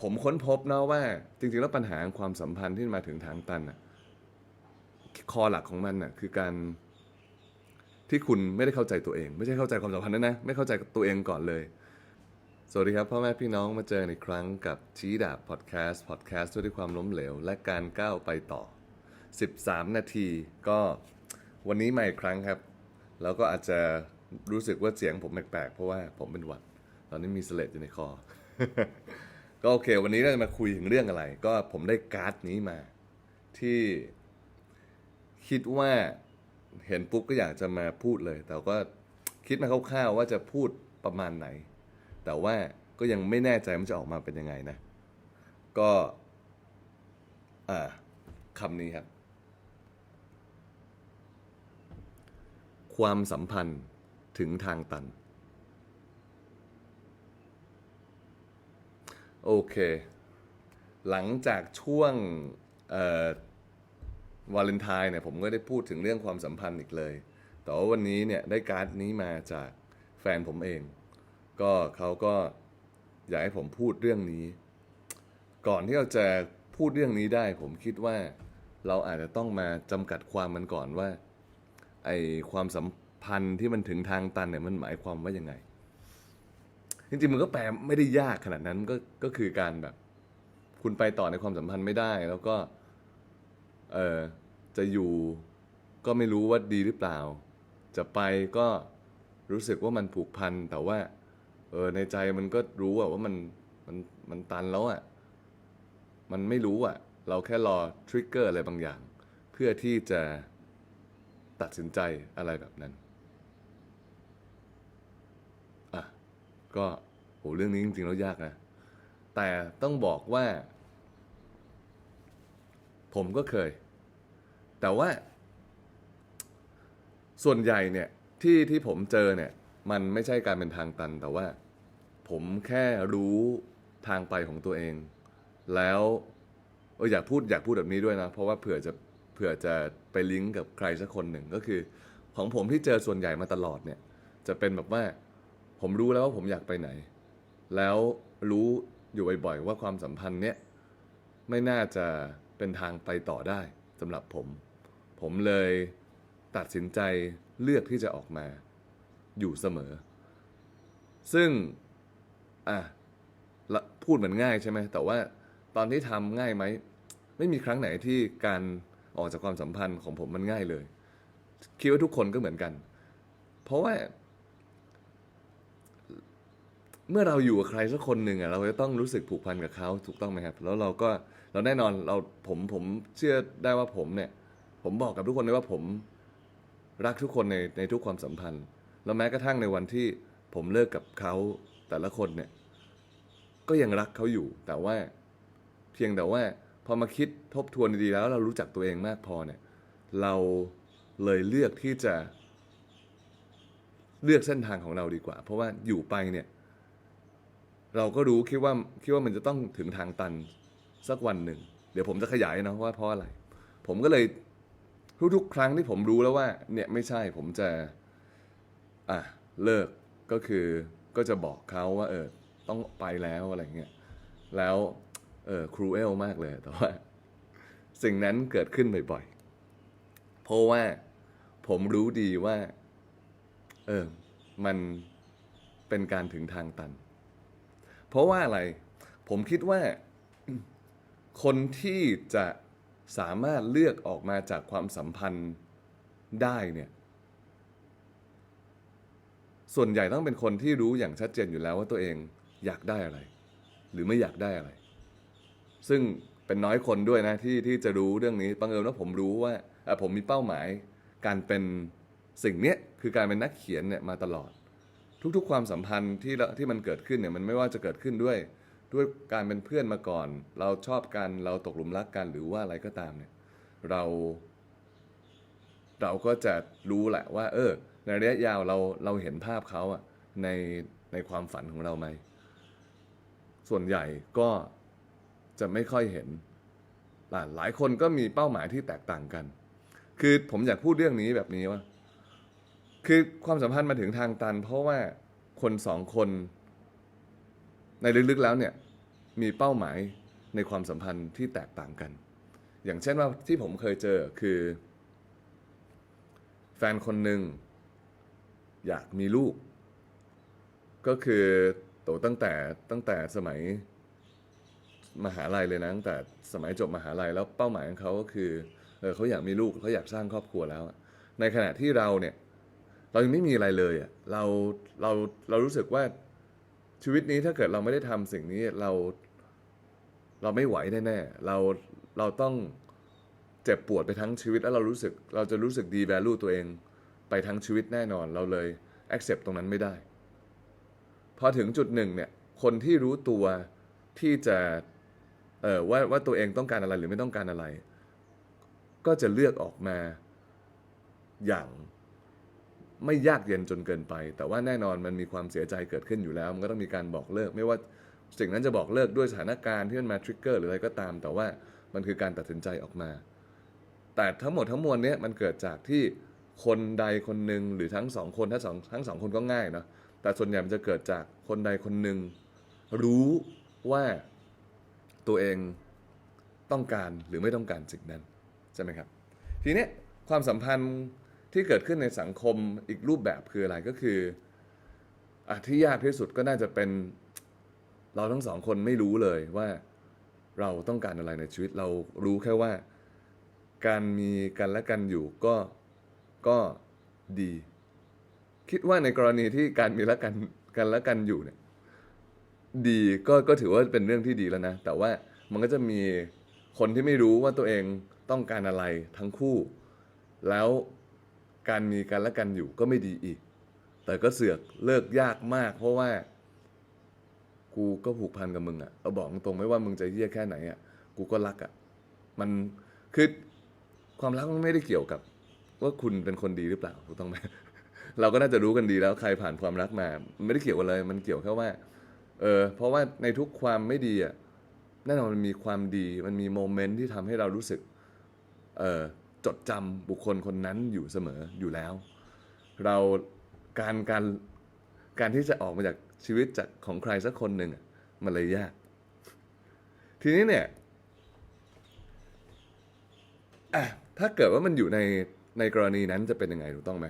ผมค้นพบนะว่า จริงๆแล้วปัญหาความสัมพันธ์ที่มาถึงทางตันอะคอหลักของมันอะคือการที่คุณไม่ได้เข้าใจตัวเอง ไม่ใช่เข้าใจความสัมพันธ์นะนะไม่เข้าใจตัวเองก่อนเลย สวัสดีครับพ่อแม่พี่น้องมาเจอกันครั้งกับชี้ดาบพอดแคสต์พอดแคสต์ด้วยความล้มเหลว และการก้าวไปต่อ 13 นาทีก็วันนี้มาอีกครั้งครับ แล้วก็อาจจะรู้สึกว่าเสียงผมแปลกๆเพราะว่าผมเป็นหวัด ตอนนี้มีเสลดอยู่ในคอ ก็โอเค วันนี้เราจะมาคุยถึงเรื่องอะไร ก็ผมได้การ์ดนี้มา ที่คิดว่าเห็นปุ๊บก็อยากจะมาพูดเลย แต่ก็คิดมาคร่าวๆว่าจะพูดประมาณไหน แต่ว่าก็ยังไม่แน่ใจมันจะออกมาเป็นยังไงนะ ก็อ่าคำนี้ครับ ความสัมพันธ์ถึงทางตัน โอเค หลังจากช่วงวาเลนไทน์เนี่ยผมก็ได้พูดถึงเรื่องความสัมพันธ์อีกเลย แต่ว่าวันนี้เนี่ยได้การ์ดนี้มาจากแฟนผมเอง ก็เขาก็อยากให้ผมพูดเรื่องนี้ ก่อนที่เราจะพูดเรื่องนี้ได้ ผมคิดว่าเราอาจจะต้องมาจำกัดความมันก่อนว่าไอความสัมพันธ์ที่มันถึงทางตันเนี่ยมันหมายความว่ายังไง จริงๆมันก็แปลไม่ได้ยากขนาดนั้นก็ก็คือการแบบ คุณไปต่อในความสัมพันธ์ไม่ได้ แล้วก็ เออจะอยู่ก็ไม่รู้ว่าดีหรือเปล่า จะไปก็รู้สึกว่ามันผูกพันแต่ว่า เออในใจมันก็รู้อะว่ามันมันมันตันแล้วอะมันไม่รู้อะเราแค่รอทริกเกอร์อะไรบางอย่าง เพื่อที่จะตัดสินใจอะไรแบบนั้น อะ ก็โหเรื่องนี้จริงๆแล้วยากนะ แต่ต้องบอกว่า ผมก็เคย แต่ว่า ส่วนใหญ่เนี่ยที่ที่ผมเจอเนี่ย มันไม่ใช่การเป็นทางตัน แต่ว่า ผมแค่รู้ทางไปของตัวเอง แล้วเอออยากพูดอยากพูดแบบนี้ด้วยนะ เพราะว่าเผื่อจะเผื่อจะไปลิงก์กับใครสักคนหนึ่งก็คือ ของผมที่เจอส่วนใหญ่มาตลอดเนี่ย จะเป็นแบบว่า ผมรู้แล้วว่าผมอยากไปไหน แล้วรู้อยู่บ่อยๆว่าความสัมพันธ์เนี้ยไม่น่าจะเป็นทางไปต่อได้สำหรับผม ผมเลยตัดสินใจเลือกที่จะออกมาอยู่เสมอ ซึ่งอะพูดเหมือนง่ายใช่ไหมแต่ว่าตอนที่ทำง่ายไหม ไม่มีครั้งไหนที่การออกจากความสัมพันธ์ของผมมันง่ายเลย คิดว่าทุกคนก็เหมือนกัน เพราะว่า เมื่อเราอยู่กับใครสักคนหนึ่งอะเราจะต้องรู้สึกผูกพันกับเขาถูกต้องไหมครับ แล้วเราก็เราแน่นอนเราผมผมเชื่อได้ว่าผมเนี่ย ผมบอกกับทุกคนเลยว่าผมรักทุกคนในในทุกความสัมพันธ์ แล้วแม้กระทั่งในวันที่ผมเลิกกับเขาแต่ละคนเนี่ย ก็ยังรักเขาอยู่ แต่ว่าเพียงแต่ว่าพอมาคิดทบทวนดีๆแล้วเรารู้จักตัวเองมากพอเนี่ย เราเลยเลือกที่จะเลือกเส้นทางของเราดีกว่า เพราะว่าอยู่ไปเนี่ย เราก็รู้คิดว่าคิดว่ามันจะต้องถึงทางตันสักวันหนึ่ง เดี๋ยวผมจะขยายนะว่าเพราะอะไร ผมก็เลยทุกๆครั้งที่ผมรู้แล้วว่าเนี่ยไม่ใช่ผมจะอะเลิกก็คือก็จะบอกเขาว่าเออต้องไปแล้วอะไรเงี้ยแล้วเออครูเอลมากเลยแต่ว่าสิ่งนั้นเกิดขึ้นบ่อยๆ เพราะว่าผมรู้ดีว่า เออ มันเป็นการถึงทางตัน เพราะว่าอะไรผมคิดว่าคนที่จะสามารถเลือกออกมาจากความสัมพันธ์ได้เนี่ยส่วนใหญ่ต้องเป็นคนที่รู้อย่างชัดเจนอยู่แล้วว่าตัวเองอยากได้อะไร หรือไม่อยากได้อะไร ซึ่งเป็นน้อยคนด้วยนะที่ที่จะรู้เรื่องนี้บังเอิญว่าผมรู้ว่าผมมีเป้าหมาย การเป็นสิ่งเนี้ยคือการเป็นนักเขียนเนี่ยมาตลอด ทุกๆ ความสัมพันธ์ที่ที่มันเกิดขึ้นเนี่ยมันไม่ว่าจะเกิดขึ้นด้วย ด้วยการเป็นเพื่อนมาก่อน เราชอบกันเราตกหลุมรักกันหรือว่าอะไรก็ตามเนี่ยเรา เราก็จะรู้แหละว่า เออ ในระยะยาวเราเราเห็นภาพเขาอะในในความฝันของเราไหมส่วนใหญ่ก็จะไม่ค่อยเห็น หลายหลายคนก็มีเป้าหมายที่แตกต่างกัน คือผมอยากพูดเรื่องนี้แบบนี้ว่า คือความสัมพันธ์มาถึงทางตัน เพราะว่าคนสองคน ในลึกๆแล้วเนี่ยมีเป้าหมายในความสัมพันธ์ที่แตกต่างกัน อย่างเช่นว่าที่ผมเคยเจอคือ แฟนคนหนึ่งอยากมีลูก ก็คือโตตั้งแต่ตั้งแต่สมัยมหาลัยเลยนะตั้งแต่สมัยจบมหาลัยแล้วเป้าหมายของเขาก็คือเออเขาอยากมีลูกเขาอยากสร้างครอบครัวแล้ว ในขณะที่เราเนี่ย เรายังไม่มีอะไรเลยอะเราเราเรารู้สึกว่าชีวิตนี้ถ้าเกิดเราไม่ได้ทำสิ่งนี้เรา เราไม่ไหวแน่ๆเราเราต้องเจ็บปวดไปทั้งชีวิตแล้วเรารู้สึกเราจะรู้สึกดี value ตัวเองไปทั้งชีวิตแน่นอน เราเลย accept ตรงนั้นไม่ได้ พอถึงจุดหนึ่งเนี่ยคนที่รู้ตัวที่จะเอ่อว่าว่าตัวเองต้องการอะไรหรือไม่ต้องการอะไร ก็จะเลือกออกมาอย่าง ไม่ยากเย็นจนเกินไป แต่ว่าแน่นอนมันมีความเสียใจเกิดขึ้นอยู่แล้ว มันก็ต้องมีการบอกเลิก ไม่ว่าสิ่งนั้นจะบอกเลิกด้วยสถานการณ์ที่มันมาทริกเกอร์หรืออะไรก็ตาม แต่ว่ามันคือการตัดสินใจออกมา แต่ทั้งหมดทั้งมวลเนี้ยมันเกิดจากที่คนใดคนหนึ่งหรือทั้งสองคนถ้าสองทั้งสองคนก็ง่ายเนาะแต่ส่วนใหญ่มันจะเกิดจากคนใดคนหนึ่งรู้ว่าตัวเองต้องการหรือไม่ต้องการสิ่งนั้นใช่ไหมครับ ทีนี้ความสัมพันธ์ ที่เกิดขึ้นในสังคมอีกรูปแบบคืออะไรก็คืออที่ยากที่สุดก็น่าจะเป็นเราทั้งสองคนไม่รู้เลยว่าเราต้องการอะไรในชีวิตเรารู้แค่ว่า การมีกันและกันอยู่ก็ก็ดี คิดว่าในกรณีที่การมีและกันกันและกันอยู่เนี่ยดีก็ก็ถือว่าเป็นเรื่องที่ดีแล้วนะ แต่ว่ามันก็จะมีคนที่ไม่รู้ว่าตัวเองต้องการอะไรทั้งคู่ แล้ว การมีกันและกันอยู่ก็ไม่ดีอีก แต่ก็เสือกเลิกยากมาก เพราะว่า กูก็ผูกพันกับมึงอะเราบอกตรงไม่ว่ามึงจะเยี่ยแค่ไหนอะกูก็รักอะมันคือความรักมันไม่ได้เกี่ยวกับ ว่าคุณเป็นคนดีหรือเปล่าถูกต้องไหมเราก็น่าจะรู้กันดีแล้วใครผ่านความรักมา ไม่ได้เกี่ยวกันเลย มันเกี่ยวแค่ว่า เออ เพราะว่าในทุกความไม่ดีอะแน่นอนมันมีความดี มันมีโมเมนต์ที่ทำให้เรารู้สึก เออ จดจำบุคคลคนนั้นอยู่เสมออยู่แล้ว เราการการการที่จะออกมาจากชีวิตจากของใครสักคนหนึ่งมันเลยยาก ทีนี้เนี่ยถ้าเกิดว่ามันอยู่ในในกรณีนั้นจะเป็นยังไงถูกต้องไหม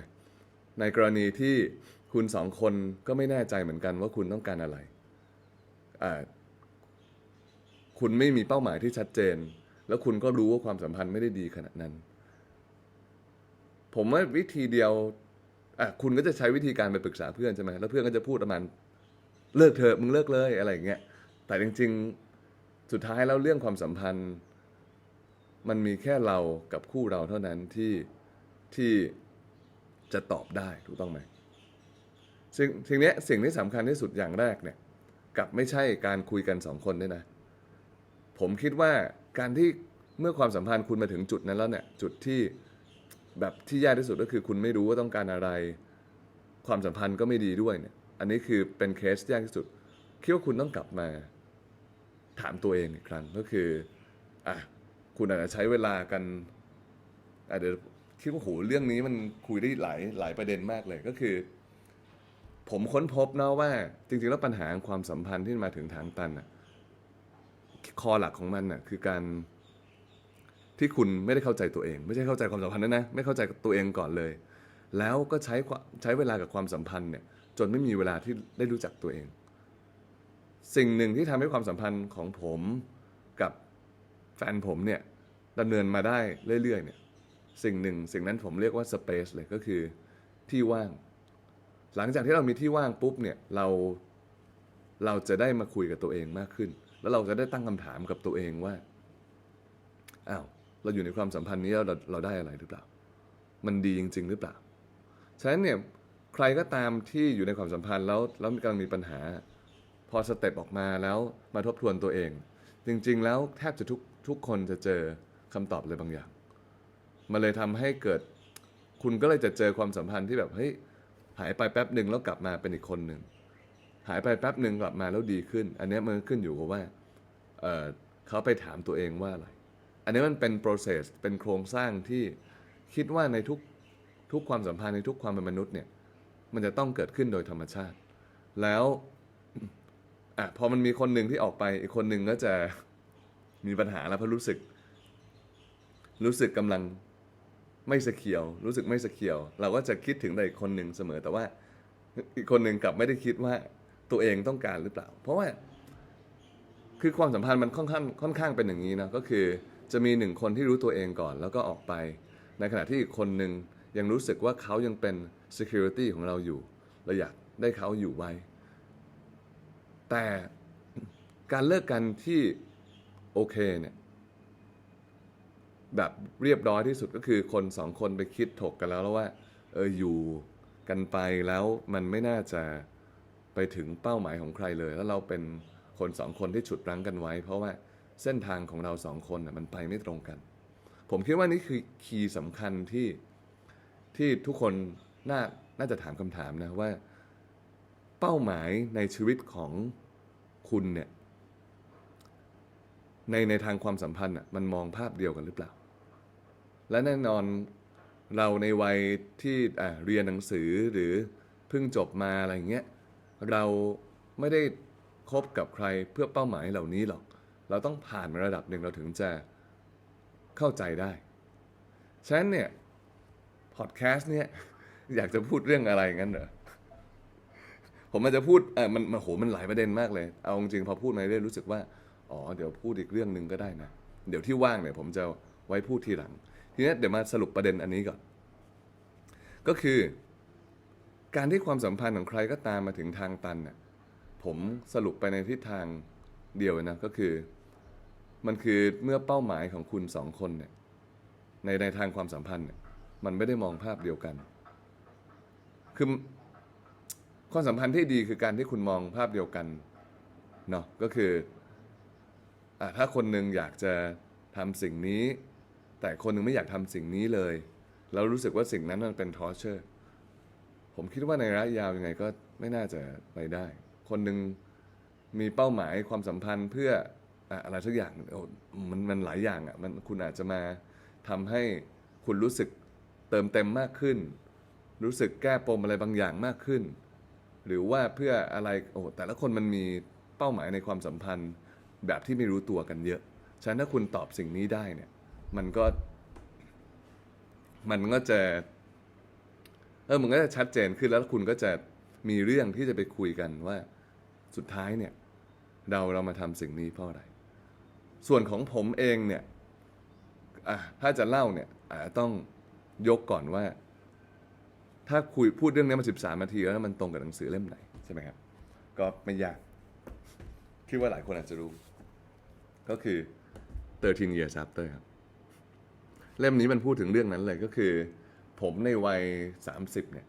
ในกรณีที่คุณสองคนก็ไม่แน่ใจเหมือนกันว่าคุณต้องการอะไร คุณไม่มีเป้าหมายที่ชัดเจน แล้วคุณก็รู้ว่าความสัมพันธ์ไม่ได้ดีขนาดนั้น ผมว่าวิธีเดียวอะคุณก็จะใช้วิธีการไปปรึกษาเพื่อนใช่ไหมแล้วเพื่อนก็จะพูดประมาณเลิกเถอะมึงเลิกเลยอะไรอย่างเงี้ยแต่จริง ๆ สุดท้ายแล้วเรื่องความสัมพันธ์ มันมีแค่เรากับคู่เราเท่านั้นที่ที่จะตอบได้ถูกต้องไหมซึ่งทีนี้สิ่งที่สำคัญที่สุดอย่างแรกเนี่ยกับไม่ใช่การคุยกันสองคนด้วยนะ ผมคิดว่าการที่เมื่อความสัมพันธ์คุณมาถึงจุดนั้นแล้วเนี่ยจุดที่ แบบที่ยากที่สุดก็คือคุณไม่รู้ว่าต้องการอะไร ความสัมพันธ์ก็ไม่ดีด้วยเนี่ย อันนี้คือเป็นเคสที่ยากที่สุดคิดว่าคุณต้องกลับมา ถามตัวเองอีกครั้งก็คืออะคุณอาจจะใช้เวลากันอะเดี๋ยวคิดว่าโหเรื่องนี้มันคุยได้หลายหลายประเด็นมากเลยก็คือ ผมค้นพบนะว่า จริงๆแล้วปัญหาความสัมพันธ์ที่มาถึงทางตันอะคอหลักของมันอะคือการ ที่คุณไม่ได้เข้าใจตัวเอง ไม่ใช่เข้าใจความสัมพันธ์นะนะไม่เข้าใจตัวเองก่อนเลย แล้วก็ใช้ใช้เวลากับความสัมพันธ์เนี่ยจนไม่มีเวลาที่ได้รู้จักตัวเอง สิ่งหนึ่งที่ทำให้ความสัมพันธ์ของผมกับแฟนผมเนี่ยดำเนินมาได้เรื่อยๆเนี่ยสิ่งหนึ่งสิ่งนั้นผมเรียกว่าสเปซเลยก็คือที่ว่าง หลังจากที่เรามีที่ว่างปุ๊บเนี่ยเราเราจะได้มาคุยกับตัวเองมากขึ้น แล้วเราจะได้ตั้งคำถามกับตัวเองว่าอ้าว เราอยู่ในความสัมพันธ์นี้เราเราได้อะไรหรือเปล่า มันดีจริง ๆ หรือเปล่า ฉะนั้นเนี่ยใครก็ตามที่อยู่ในความสัมพันธ์แล้วแล้วกำลังมีปัญหา พอสเต็ปออกมาแล้วมาทบทวนตัวเอง จริง ๆ แล้วแทบจะทุกทุกคนจะเจอคำตอบอะไรบางอย่าง มันเลยทำให้เกิด คุณก็เลยจะเจอความสัมพันธ์ที่แบบเฮ้ยหายไปแป๊บหนึ่งแล้วกลับมาเป็นอีกคนหนึ่งหายไปแป๊บหนึ่งกลับมาแล้วดีขึ้น อันนี้มันขึ้นอยู่กับว่าเเขาไปถามตัวเองว่าอะไร อันนี้มันเป็น process เป็นโครงสร้างที่คิดว่าในทุกทุกความสัมพันธ์ในทุกความเป็นมนุษย์เนี่ยมันจะต้องเกิดขึ้นโดยธรรมชาติ แล้วอะพอมันมีคนหนึ่งที่ออกไปอีกคนหนึ่งก็จะมีปัญหาแล้วเพราะรู้สึก รู้สึกกำลังไม่สเคียว รู้สึกไม่สเคียว เราก็จะคิดถึงแต่อีกคนหนึ่งเสมอ แต่ว่าอีกคนหนึ่งกลับไม่ได้คิดว่าตัวเองต้องการหรือเปล่า เพราะว่าคือความสัมพันธ์มันค่อนข้างค่อนข้างเป็นอย่างนี้นะก็คือ จะมีหนึ่งคนที่รู้ตัวเองก่อนแล้วก็ออกไป ในขณะที่อีกคนหนึ่งยังรู้สึกว่าเขายังเป็น security ของเราอยู่เราอยากได้เขาอยู่ไว้ แต่การเลิกกันที่โอเคเนี่ยแบบเรียบร้อยที่สุดก็คือคนสองคนไปคิดถกกันแล้วแล้วว่าเอออยู่กันไปแล้วมันไม่น่าจะไปถึงเป้าหมายของใครเลย แล้วเราเป็นคนสองคนที่ฉุดรั้งกันไว้ เพราะว่า เส้นทางของเราสองคนมันไปไม่ตรงกัน ผมคิดว่านี่คือคีย์สำคัญที่ที่ทุกคนน่าน่าจะถามคำถามนะว่า เป้าหมายในชีวิตของคุณเนี่ยในในทางความสัมพันธ์อะมันมองภาพเดียวกันหรือเปล่า และแน่นอนเราในวัยที่เรียนหนังสือหรือเพิ่งจบมาอะไรอย่างเงี้ยเราไม่ได้คบกับใครเพื่อเป้าหมายเหล่านี้หรอก เราต้องผ่านมาระดับหนึ่งเราถึงจะเข้าใจได้ฉะนั้นเนี่ยพอดแคสต์เนี่ยอยากจะพูดเรื่องอะไรงั้นเหรอผมอาจจะพูดเออมันมันโหมันหลายประเด็นมากเลย เอาจริงๆพอพูดมาเรื่อยรู้สึกว่าอ๋อเดี๋ยวพูดอีกเรื่องหนึ่งก็ได้นะ เดี๋ยวที่ว่างเนี่ยผมจะไว้พูดทีหลัง ทีนี้เดี๋ยวมาสรุปประเด็นอันนี้ก่อน ก็คือ การที่ความสัมพันธ์ของใครก็ตามมาถึงทางตันน่ะผมสรุปไปในทิศทางเดียวนะก็คือ มันคือเมื่อเป้าหมายของคุณสองคนเนี่ยในในทางความสัมพันธ์เนี่ยมันไม่ได้มองภาพเดียวกัน คือความสัมพันธ์ที่ดีคือการที่คุณมองภาพเดียวกันเนาะก็คืออะถ้าคนหนึ่งอยากจะทำสิ่งนี้ แต่คนหนึ่งไม่อยากทำสิ่งนี้เลย แล้วรู้สึกว่าสิ่งนั้นมันเป็นทอร์เชอร์ผมคิดว่าในระยะยาวยังไงก็ไม่น่าจะไปได้ คนหนึ่งมีเป้าหมายความสัมพันธ์เพื่อ อะไรสักอย่างมันมันหลายอย่างอะมันคุณอาจจะมาทำให้คุณรู้สึกเติมเต็มมากขึ้น รู้สึกแก้ปมอะไรบางอย่างมากขึ้น หรือว่าเพื่ออะไรโอ้แต่ละคนมันมีเป้าหมายในความสัมพันธ์แบบที่ไม่รู้ตัวกันเยอะ ฉะนั้นถ้าคุณตอบสิ่งนี้ได้เนี่ยมันก็ มันก็จะเออมันก็จะชัดเจนขึ้นแล้วคุณก็จะมีเรื่องที่จะไปคุยกันว่าสุดท้ายเนี่ย เราเรามาทำสิ่งนี้เพราะอะไร ส่วนของผมเองเนี่ยถ้าจะเล่าเนี่ยต้องยกก่อนว่า ถ้าคุยพูดเรื่องนี้มาสิบสามนาทีแล้วมันตรงกับหนังสือเล่มไหน ใช่ไหมครับ ก็ไม่ยาก คิดว่าหลายคนอาจจะรู้ ก็คือ 13 years after ครับ เล่มนี้มันพูดถึงเรื่องนั้นเลยก็คือ ผมในวัย 30 เนี่ย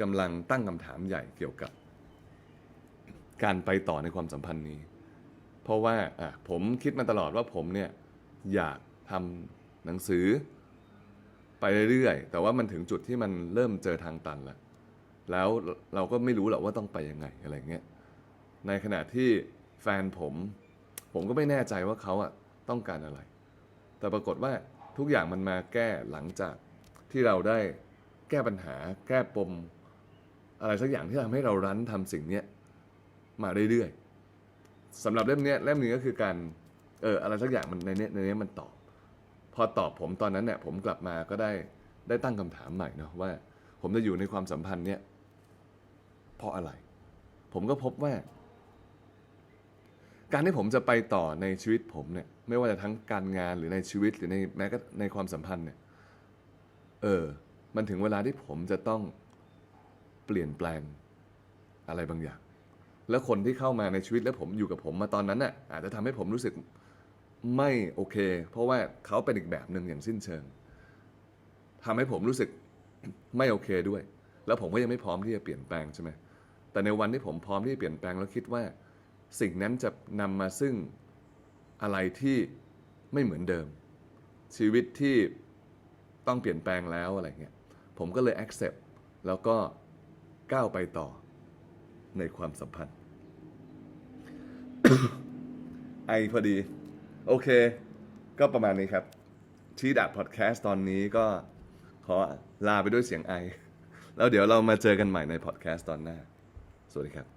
กำลังตั้งคำถามใหญ่เกี่ยวกับ การไปต่อในความสัมพันธ์นี้ เพราะว่าผมคิดมาตลอดว่าผมเนี่ยอยากทำหนังสือ ไปเรื่อยๆ แต่ว่ามันถึงจุดที่มันเริ่มเจอทางตันแล้ว แล้วเราก็ไม่รู้หรอกว่าต้องไปยังไงอะไรเงี้ย ในขณะที่แฟนผม ผมก็ไม่แน่ใจว่าเขาอะต้องการอะไร แต่ปรากฏว่าทุกอย่างมันมาแก้หลังจากที่เราได้แก้ปัญหา แก้ปม อะไรสักอย่างที่ทำให้เรารั้นทำสิ่งนี้มาเรื่อยๆ สำหรับเล่มนี้เล่มนี้ก็คือการเอออะไรสักอย่างมันในเนี้ยในเนี้ยมันตอบ พอตอบผมตอนนั้นเนี่ยผมกลับมาก็ได้ได้ตั้งคำถามใหม่เนาะว่า ผมจะอยู่ในความสัมพันธ์เนี่ยเพราะอะไร ผมก็พบว่า การที่ผมจะไปต่อในชีวิตผมเนี่ย ไม่ว่าจะทั้งการงานหรือในชีวิตหรือในแม้ก็ในความสัมพันธ์เนี่ย เออ มันถึงเวลาที่ผมจะต้องเปลี่ยนแปลงอะไรบางอย่าง แล้วคนที่เข้ามาในชีวิตแล้วผมอยู่กับผมมาตอนนั้นน่ะอาจจะทำให้ผมรู้สึกไม่โอเค เพราะว่าเขาเป็นอีกแบบหนึ่งอย่างสิ้นเชิงทำให้ผมรู้สึกไม่โอเคด้วย แล้วผมก็ยังไม่พร้อมที่จะเปลี่ยนแปลงใช่ไหมแต่ในวันที่ผมพร้อมที่จะเปลี่ยนแปลงแล้วคิดว่า สิ่งนั้นจะนำมาซึ่งอะไรที่ไม่เหมือนเดิม ชีวิตที่ต้องเปลี่ยนแปลงแล้วอะไรเงี้ยผมก็เลย accept แล้วก็ก้าวไปต่อ ในความสัมพันธ์ ไอพอดี โอเค ก็ประมาณนี้ครับ ที่ดัดพอดแคสต์ตอนนี้ก็ขอลาไปด้วยเสียงไอ แล้วเดี๋ยวเรามาเจอกันใหม่ในพอดแคสต์ตอนหน้า สวัสดีครับ